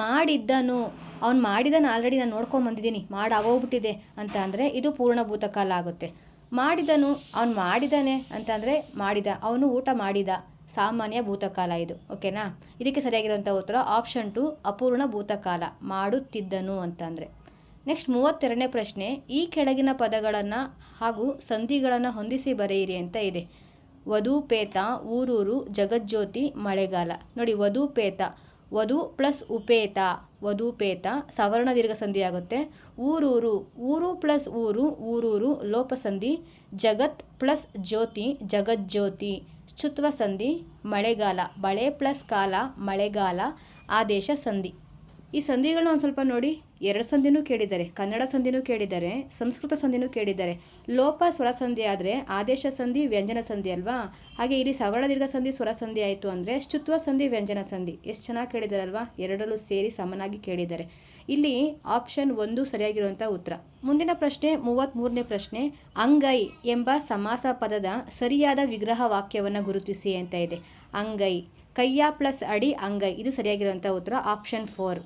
ಮಾಡಿದ್ದನು, ಅವ್ನು ಮಾಡಿದಾನ ಆಲ್ರೆಡಿ ನಾನು ನೋಡ್ಕೊಂಬಂದಿದ್ದೀನಿ ಬಂದಿದ್ದೀನಿ. ಮಾಡಿ ಆಗೋಗ್ಬಿಟ್ಟಿದೆ ಅಂತ ಅಂದರೆ ಇದು ಪೂರ್ಣ ಭೂತಕಾಲ ಆಗುತ್ತೆ. ಮಾಡಿದನು ಅವ್ನು ಮಾಡಿದಾನೆ ಅಂತಂದರೆ ಮಾಡಿದ. ಅವನು ಊಟ ಮಾಡಿದ. ಸಾಮಾನ್ಯ ಭೂತಕಾಲ ಇದು, ಓಕೆನಾ? ಇದಕ್ಕೆ ಸರಿಯಾಗಿರುವಂಥ ಉತ್ತರ ಆಪ್ಷನ್ ಟು ಅಪೂರ್ಣ ಭೂತಕಾಲ, ಮಾಡುತ್ತಿದ್ದನು ಅಂತಂದರೆ. ನೆಕ್ಸ್ಟ್ ಮೂವತ್ತೆರಡನೇ ಪ್ರಶ್ನೆ, ಈ ಕೆಳಗಿನ ಪದಗಳನ್ನು ಹಾಗೂ ಸಂಧಿಗಳನ್ನು ಹೊಂದಿಸಿ ಬರೆಯಿರಿ ಅಂತ ಇದೆ. ವಧುಪೇತ ಊರೂರು, ಜಗಜ್ಯೋತಿ, ಮಳೆಗಾಲ. ನೋಡಿ ವಧುಪೇತ ವಧು ಪ್ಲಸ್ ಉಪೇತ ವಧುಪೇತ ಸವರ್ಣ ದೀರ್ಘ ಸಂಧಿ ಆಗುತ್ತೆ. ಊರೂರು, ಊರು ಪ್ಲಸ್ ಊರು, ಊರೂರು, ಲೋಪಸಂಧಿ. ಜಗತ್ ಪ್ಲಸ್ ಜ್ಯೋತಿ, ಜಗಜ್ಯೋತಿ. ಶುತ್ವ ಸಂಧಿ, ಮಳೆಗಾಲ ಮಳೆ ಪ್ಲಸ್ ಕಾಲ, ಮಳೆಗಾಲ, ಆದೇಶ ಸಂಧಿ. ಈ ಸಂಧಿಗಳನ್ನ ಒಂದು ಸ್ವಲ್ಪ ನೋಡಿ. ಎರಡು ಸಂಧಿನೂ ಕೇಳಿದ್ದಾರೆ ಕನ್ನಡ ಸಂಧಿನೂ ಕೇಳಿದ್ದಾರೆ ಸಂಸ್ಕೃತ ಸಂಧಿನೂ ಕೇಳಿದ್ದಾರೆ ಲೋಪ ಸ್ವರ ಸಂಧಿ ಆದರೆ ಆದೇಶ ಸಂಧಿ, ವ್ಯಂಜನ ಸಂಧಿ ಅಲ್ವಾ? ಹಾಗೆ ಇಲ್ಲಿ ಸವರ್ಣ ದೀರ್ಘ ಸಂಧಿ, ಸ್ವರ ಸಂಧಿ ಆಯಿತು ಅಂದರೆ ಶುತ್ವ ಸಂಧಿ, ವ್ಯಂಜನ ಸಂಧಿ. ಎಷ್ಟು ಚೆನ್ನಾಗಿ ಕೇಳಿದಾರಲ್ವಾ? ಎರಡರಲ್ಲೂ ಸೇರಿ ಸಮನಾಗಿ ಕೇಳಿದ್ದಾರೆ ಇಲ್ಲಿ ಆಪ್ಷನ್ ಒಂದು ಸರಿಯಾಗಿರುವಂಥ ಉತ್ತರ. ಮುಂದಿನ ಪ್ರಶ್ನೆ ಮೂವತ್ತ್ಮೂರನೇ ಪ್ರಶ್ನೆ, ಅಂಗೈ ಎಂಬ ಸಮಾಸ ಪದದ ಸರಿಯಾದ ವಿಗ್ರಹ ವಾಕ್ಯವನ್ನು ಗುರುತಿಸಿ ಅಂತ ಇದೆ. ಅಂಗೈ ಕೈಯ ಪ್ಲಸ್ ಅಡಿ ಅಂಗೈ, ಇದು ಸರಿಯಾಗಿರುವಂಥ ಉತ್ತರ ಆಪ್ಷನ್ ಫೋರ್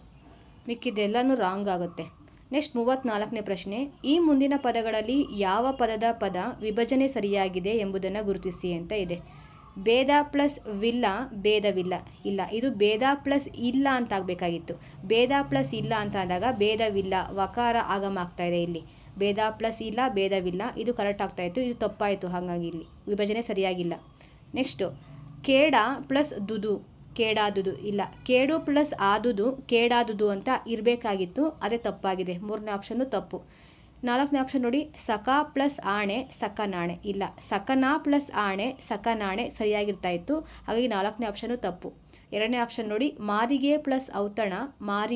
ಮಿಕ್ಕಿದ್ದೆಲ್ಲನೂ ರಾಂಗ್ ಆಗುತ್ತೆ. ನೆಕ್ಸ್ಟ್ ಮೂವತ್ತ್ನಾಲ್ಕನೇ ಪ್ರಶ್ನೆ, ಈ ಮುಂದಿನ ಪದಗಳಲ್ಲಿ ಯಾವ ಪದದ ಪದ ವಿಭಜನೆ ಸರಿಯಾಗಿದೆ ಎಂಬುದನ್ನು ಗುರುತಿಸಿ ಅಂತ ಇದೆ. ಭೇದ ಪ್ಲಸ್ ವಿಲ್ಲ, ಭೇದವಿಲ್ಲ. ಇಲ್ಲ, ಇದು ಭೇದ ಪ್ಲಸ್ ಇಲ್ಲ ಅಂತ ಆಗಬೇಕಾಗಿತ್ತು ಭೇದ ಪ್ಲಸ್ ಇಲ್ಲ ಅಂತ ಆದಾಗ ಭೇದವಿಲ್ಲ, ವಕಾರ ಆಗಮ ಆಗ್ತಾ ಇದೆ ಇಲ್ಲಿ. ಭೇದ ಪ್ಲಸ್ ಇಲ್ಲ, ಭೇದವಿಲ್ಲ, ಇದು ಕರೆಕ್ಟ್ ಆಗ್ತಾ ಇತ್ತು, ಇದು ತಪ್ಪಾಯಿತು ಹಾಗಾಗಿ ಇಲ್ಲಿ. ವಿಭಜನೆ ಸರಿಯಾಗಿಲ್ಲ. ನೆಕ್ಸ್ಟು ಕೇಡ ಪ್ಲಸ್ ದುದು, ಕೇಡಾದುದು. ಇಲ್ಲ, ಕೇಡು ಪ್ಲಸ್ ಆದುದು, ಕೇಡಾದುದು ಅಂತ ಇರಬೇಕಾಗಿತ್ತು, ಅದೇ ತಪ್ಪಾಗಿದೆ. ಮೂರನೇ ಆಪ್ಷನ್ನು ತಪ್ಪು. ನಾಲ್ಕನೇ ಆಪ್ಷನ್ ನೋಡಿ, ಸಕ ಪ್ಲಸ್ ಆಣೆ ಸಕನಾಣೆ ಇಲ್ಲ ಸಕನಾ ಪ್ಲಸ್ ಆಣೆ ಸಕನಾಣೆ ಸರಿಯಾಗಿರ್ತಾ ಇತ್ತು. ಹಾಗಾಗಿ ನಾಲ್ಕನೇ ಆಪ್ಷನು ತಪ್ಪು. ಎರಡನೇ ಆಪ್ಷನ್ ನೋಡಿ ಮಾರಿಗೆ ಪ್ಲಸ್ ಔತಣ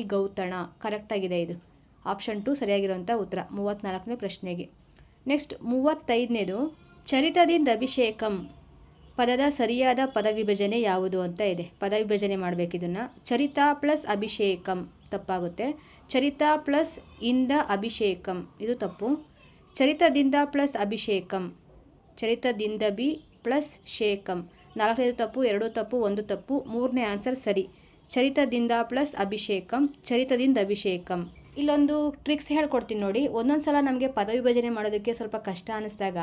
ಗೌತಣ. ಕರೆಕ್ಟಾಗಿದೆ ಇದು. ಆಪ್ಷನ್ ಟು ಸರಿಯಾಗಿರುವಂಥ ಉತ್ತರ. ಮೂವತ್ತ್ನಾಲ್ಕನೇ ಪ್ರಶ್ನೆಗೆ. ನೆಕ್ಸ್ಟ್ ಮೂವತ್ತೈದನೇದು, ಚರಿತದಿಂದ ಅಭಿಷೇಕಂ ಪದದ ಸರಿಯಾದ ಪದವಿಭಜನೆ ಯಾವುದು ಅಂತ ಇದೆ. ಪದವಿಭಜನೆ ಮಾಡಬೇಕಿದನ್ನು. ಚರಿತ ಪ್ಲಸ್ ಅಭಿಷೇಕಂ. ತಪ್ಪಾಗುತ್ತೆ. ಚರಿತ ಪ್ಲಸ್ ಇಂದ ಅಭಿಷೇಕಂ. ಇದು ತಪ್ಪು. ಚರಿತದಿಂದ ಪ್ಲಸ್ ಅಭಿಷೇಕಂ. ಚರಿತದಿಂದ ಬಿ ಪ್ಲಸ್ ಶೇಕಂ. ನಾಲ್ಕನೇದು ತಪ್ಪು, ಎರಡು ತಪ್ಪು, ಒಂದು ತಪ್ಪು, ಮೂರನೇ ಆನ್ಸರ್ ಸರಿ. ಚರಿತದಿಂದ ಪ್ಲಸ್ ಅಭಿಷೇಕಂ, ಚರಿತದಿಂದ ಅಭಿಷೇಕಂ. ಇಲ್ಲೊಂದು ಟ್ರಿಕ್ಸ್ ಹೇಳ್ಕೊಡ್ತೀನಿ ನೋಡಿ. ಒಂದೊಂದು ಸಲ ನಮಗೆ ಪದ ವಿಭಜನೆ ಮಾಡೋದಕ್ಕೆ ಸ್ವಲ್ಪ ಕಷ್ಟ ಅನ್ನಿಸಿದಾಗ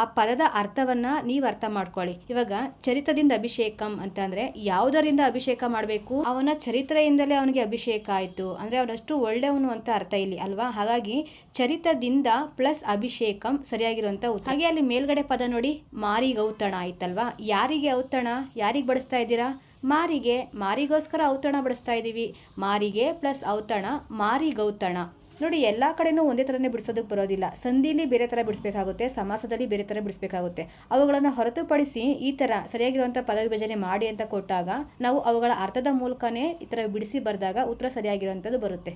ಆ ಪದದ ಅರ್ಥವನ್ನು ನೀವು ಅರ್ಥ ಮಾಡ್ಕೊಳ್ಳಿ. ಇವಾಗ ಚರಿತದಿಂದ ಅಭಿಷೇಕಂ ಅಂತಂದರೆ ಯಾವುದರಿಂದ ಅಭಿಷೇಕ ಮಾಡಬೇಕು? ಅವನ ಚರಿತ್ರೆಯಿಂದಲೇ ಅವನಿಗೆ ಅಭಿಷೇಕ ಆಯಿತು. ಅಂದರೆ ಅವನಷ್ಟು ಒಳ್ಳೆಯವನು ಅಂತ ಅರ್ಥ ಇಲ್ಲಿ ಅಲ್ವಾ? ಹಾಗಾಗಿ ಚರಿತದಿಂದ ಪ್ಲಸ್ ಅಭಿಷೇಕಂ ಸರಿಯಾಗಿರುವಂಥ ಉತ್ತರ. ಹಾಗೆ ಅಲ್ಲಿ ಮೇಲ್ಗಡೆ ಪದ ನೋಡಿ ಮಾರಿಗೆ ಔತಣ ಆಯ್ತಲ್ವಾ? ಯಾರಿಗೆ ಔತಣ? ಯಾರಿಗೆ ಬಡಿಸ್ತಾ ಇದ್ದೀರಾ? ಮಾರಿಗೆ ಮಾರಿಗೋಸ್ಕರ ಔತಣ ಬಿಡಿಸ್ತಾ ಇದ್ದೀವಿ. ಮಾರಿಗೆ ಪ್ಲಸ್ ಔತಣ, ಮಾರಿ ಗೌತಣ. ನೋಡಿ, ಎಲ್ಲ ಕಡೆನೂ ಒಂದೇ ಥರನೇ ಬಿಡಿಸೋದಕ್ಕೆ ಬರೋದಿಲ್ಲ. ಸಂಧಿಲಿ ಬೇರೆ ಥರ ಬಿಡಿಸ್ಬೇಕಾಗುತ್ತೆ, ಸಮಾಸದಲ್ಲಿ ಬೇರೆ ಥರ ಬಿಡಿಸ್ಬೇಕಾಗುತ್ತೆ. ಅವುಗಳನ್ನು ಹೊರತುಪಡಿಸಿ ಈ ಥರ ಸರಿಯಾಗಿರುವಂಥ ಪದವಿಭಜನೆ ಮಾಡಿ ಅಂತ ಕೊಟ್ಟಾಗ ನಾವು ಅವುಗಳ ಅರ್ಥದ ಮೂಲಕನೇ ಈ ಥರ ಬಿಡಿಸಿ ಬರೆದಾಗ ಉತ್ತರ ಸರಿಯಾಗಿರುವಂಥದ್ದು ಬರುತ್ತೆ.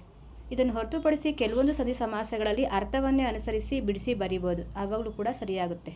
ಇದನ್ನು ಹೊರತುಪಡಿಸಿ ಕೆಲವೊಂದು ಸಂಧಿ ಸಮಾಸಗಳಲ್ಲಿ ಅರ್ಥವನ್ನೇ ಅನುಸರಿಸಿ ಬಿಡಿಸಿ ಬರಿಬೋದು. ಆವಾಗಲೂ ಕೂಡ ಸರಿಯಾಗುತ್ತೆ.